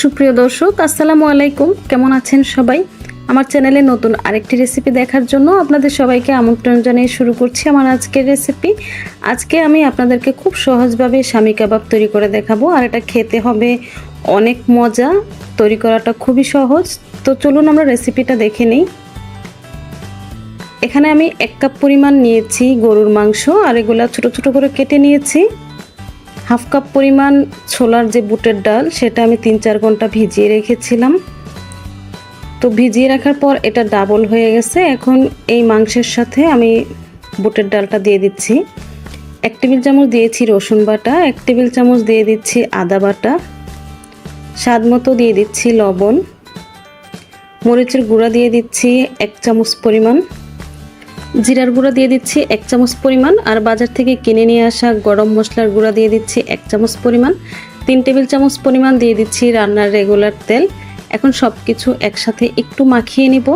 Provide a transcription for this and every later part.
সুপ্রিয় দর্শক, আসসালামু আলাইকুম। কেমন আছেন সবাই? আমার চ্যানেলে নতুন আরেকটি রেসিপি দেখার জন্য আপনাদের সবাইকে আমন্ত্রণ জানিয়ে শুরু করছি আমার আজকের রেসিপি আজকে আমি আপনাদেরকে খুব সহজভাবে স্বামী কাবাব তৈরি করে দেখাবো, আর এটা খেতে হবে অনেক মজা। তৈরি করাটা খুবই সহজ। তো চলুন আমরা রেসিপিটা দেখে নিই। এখানে আমি এক কাপ পরিমাণ নিয়েছি গরুর মাংস, আর এগুলা ছোট ছোট করে কেটে নিয়েছি। হাফ কাপ পরিমাণ ছোলার যে বুটের ডাল, সেটা আমি তিন চার ঘণ্টা ভিজিয়ে রেখেছিলাম। তো ভিজিয়ে রাখার পর এটা ডাবল হয়ে গেছে। এখন এই মাংসের সাথে আমি বুটের ডালটা দিয়ে দিচ্ছি। এক টেবিল চামচ দিয়েছি রসুন বাটা, এক টেবিল চামচ দিয়ে দিচ্ছি আদা বাটা, স্বাদ মতো দিয়ে দিচ্ছি লবণ, মরিচের গুঁড়া দিয়ে দিচ্ছি এক চামচ পরিমাণ। জিরার গুঁড়া দিয়ে দিচ্ছি এক চামচ পরিমাণ আর বাজার থেকে কিনে নিয়ে আসা গরম মশলার গুঁড়া দিয়ে দিচ্ছি এক চামচ পরিমাণ। তিন টেবিল চামচ পরিমাণ দিয়ে দিচ্ছি রান্নার রেগুলার তেল। এখন সব কিছু একসাথে একটু মাখিয়ে নিব।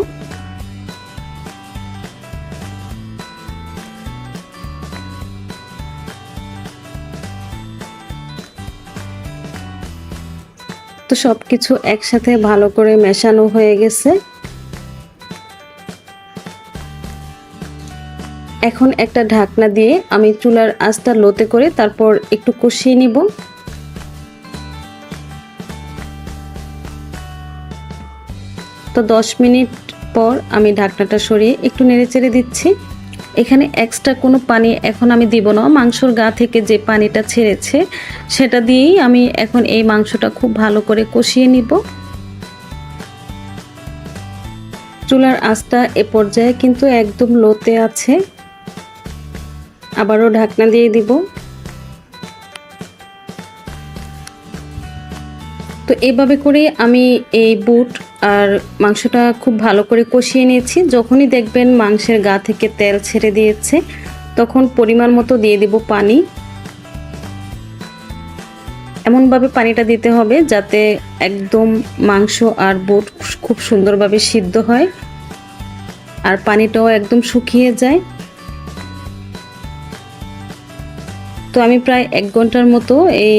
তো সব কিছু একসাথে ভালো করে মেশানো হয়ে গেছে। এখন একটা ঢাকনা দিয়ে আমি চুলার আঁচটা লোতে করে তারপর একটু কষিয়ে নিব। তো দশ মিনিট পর আমি ঢাকনাটা সরিয়ে একটু নেড়ে চেড়ে দিচ্ছি। এখানে এক্সট্রা কোনো পানি এখন আমি দিব না। মাংসর গা থেকে যে পানিটা ছেড়েছে, সেটা দিয়েই আমি এখন এই মাংসটা খুব ভালো করে কষিয়ে নিব। চুলার আঁচটা এ পর্যায়ে কিন্তু একদম লোতে আছে। আবারও ঢাকনা দিয়ে দিব। তো এইভাবে করে আমি এই বুট আর মাংসটা খুব ভালো করে কষিয়ে নিয়েছি। যখনই দেখবেন মাংসের গা থেকে তেল ছেড়ে দিয়েছে, তখন পরিমাণ মতো দিয়ে দিব পানি। এমনভাবে পানিটা দিতে হবে যাতে একদম মাংস আর বুট খুব সুন্দরভাবে সিদ্ধ হয়। আর পানিটাও একদম শুকিয়ে যায়। তো আমি প্রায় এক ঘণ্টার মতো এই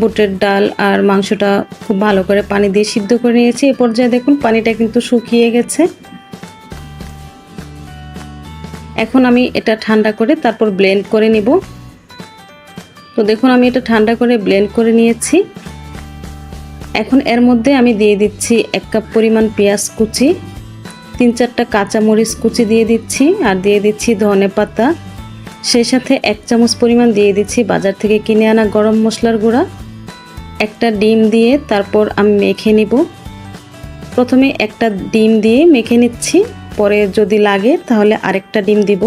বুটের ডাল আর মাংসটা খুব ভালো করে পানি দিয়ে সিদ্ধ করে নিয়েছি। এ পর্যায়ে দেখুন, পানিটা কিন্তু শুকিয়ে গেছে। এখন আমি এটা ঠান্ডা করে তারপর ব্লেন্ড করে নিব। তো দেখুন, আমি এটা ঠান্ডা করে ব্লেন্ড করে নিয়েছি। এখন এর মধ্যে আমি দিয়ে দিচ্ছি এক কাপ পরিমাণ পেঁয়াজ কুচি, তিন চারটা কাঁচামরিচ কুচি দিয়ে দিচ্ছি, আর দিয়ে দিচ্ছি ধনে পাতা সেই সাথে এক চামচ পরিমাণ দিয়ে দিচ্ছি বাজার থেকে কিনে আনা গরম মশলার গুঁড়া। একটা ডিম দিয়ে তারপর আমি মেখে নিব। প্রথমে একটা ডিম দিয়ে মেখে নিচ্ছি। পরে যদি লাগে তাহলে আরেকটা ডিম দিব।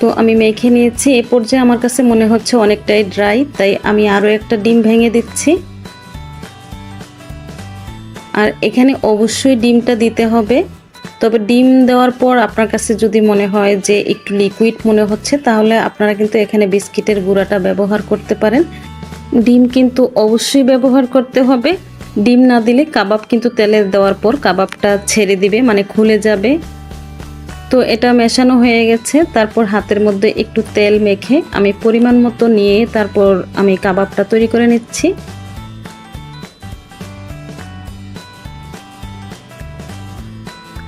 তো আমি মেখে নিয়েছি। এ পর্যায়ে আমার কাছে মনে হচ্ছে অনেকটাই ড্রাই তাই আমি আরও একটা ডিম ভেঙে দিচ্ছি। আর এখানে অবশ্যই ডিমটা দিতে হবে। তবে ডিম দেওয়ার পর আপনার কাছে যদি মনে হয় যে একটু লিকুইড মনে হচ্ছে, তাহলে আপনারা কিন্তু এখানে বিস্কিটের গুঁড়াটা ব্যবহার করতে পারেন। ডিম কিন্তু অবশ্যই ব্যবহার করতে হবে। ডিম না দিলে কাবাব কিন্তু তেলে দেওয়ার পর কাবাবটা ছেড়ে দিবে মানে খুলে যাবে। তো এটা মেশানো হয়ে গেছে। তারপর হাতের মধ্যে একটু তেল মেখে আমি পরিমাণ মতো নিয়ে তারপর আমি কাবাবটা তৈরি করে নিচ্ছি।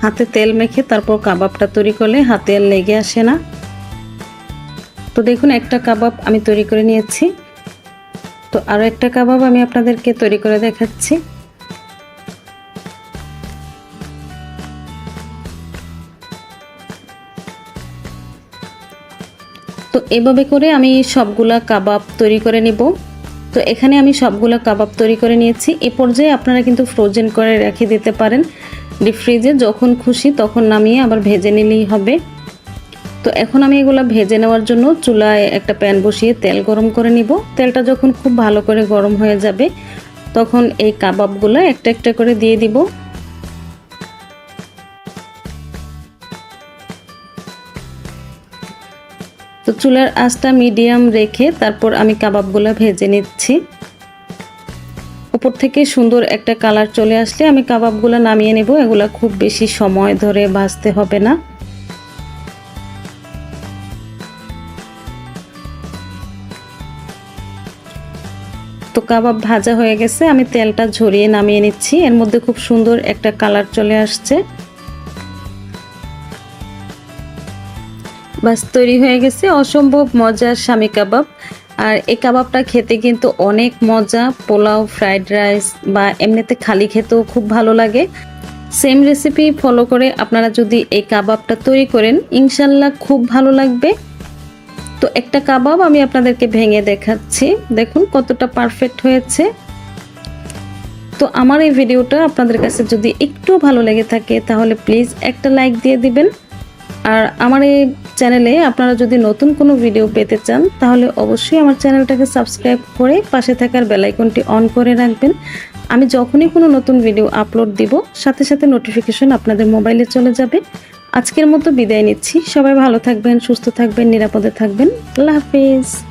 হাতে তেল মেখে তারপর কাবাবটা তৈরি করলে হাতে আর লেগে আসে না। তো দেখুন, একটা কাবাব আমি তৈরি করে নিয়েছি। তো আরও একটা কাবাব আমি আপনাদেরকে তৈরি করে দেখাচ্ছি। এভাবে করে আমি সবগুলা কাবাব তৈরি করে নিব। তো এখানে আমি সবগুলা কাবাব তৈরি করে নিয়েছি। এ পর্যায়ে আপনারা কিন্তু ফ্রোজেন করে রেখে দিতে পারেন। ডিপ ফ্রিজে যখন খুশি তখন নামিয়ে আবার ভেজে নিলেই হবে। তো এখন আমি এগুলো ভেজে নেওয়ার জন্য চুলায় একটা প্যান বসিয়ে তেল গরম করে নিব। তেলটা যখন খুব ভালো করে গরম হয়ে যাবে তখন এই কাবাবগুলো একটা একটা করে দিয়ে দিব। তো চুলার আঁচটা মিডিয়াম রেখে তারপর আমি কাবাবগুলো ভেজে নিচ্ছি। উপর থেকে সুন্দর একটা কালার চলে আসলে আমি কাবাবগুলো নামিয়ে নেব, এগুলো খুব বেশি সময় ধরে ভাজতে হবে না। তো কাবাব ভাজা হয়ে গেছে, আমি তেলটা ঝরিয়ে নামিয়ে নিচ্ছি, এর মধ্যে খুব সুন্দর একটা কালার চলে আসছে। বাস, তৈরি হয়ে গেছে অসম্ভব মজার স্বামী কাবাব। আর এই কাবাবটা খেতে কিন্তু অনেক মজা, পোলাও, ফ্রাইড রাইস বা এমনিতে খালি খেতেও খুব ভালো লাগে। সেম রেসিপি ফলো করে আপনারা যদি এই কাবাবটা তৈরি করেন, ইনশাল্লাহ খুব ভালো লাগবে। তো একটা কাবাব আমি আপনাদেরকে ভেঙে দেখাচ্ছি। দেখুন কতটা পারফেক্ট হয়েছে। তো আমার এই ভিডিওটা আপনাদের কাছে যদি একটু ভালো লেগে থাকে, তাহলে প্লিজ একটা লাইক দিয়ে দিবেন। আর আমার এই চ্যানেলে আপনারা যদি নতুন কোনো ভিডিও পেতে চান, তাহলে অবশ্যই আমার চ্যানেলটাকে সাবস্ক্রাইব করে পাশে থাকার বেলাইকনটি অন করে রাখবেন। আমি যখনই কোনো নতুন ভিডিও আপলোড দিব, সাথে সাথে নোটিফিকেশন আপনাদের মোবাইলে চলে যাবে। আজকের মতো বিদায় নিচ্ছি। সবাই ভালো থাকবেন, সুস্থ থাকবেন, নিরাপদে থাকবেন। আল্লাহ হাফিজ।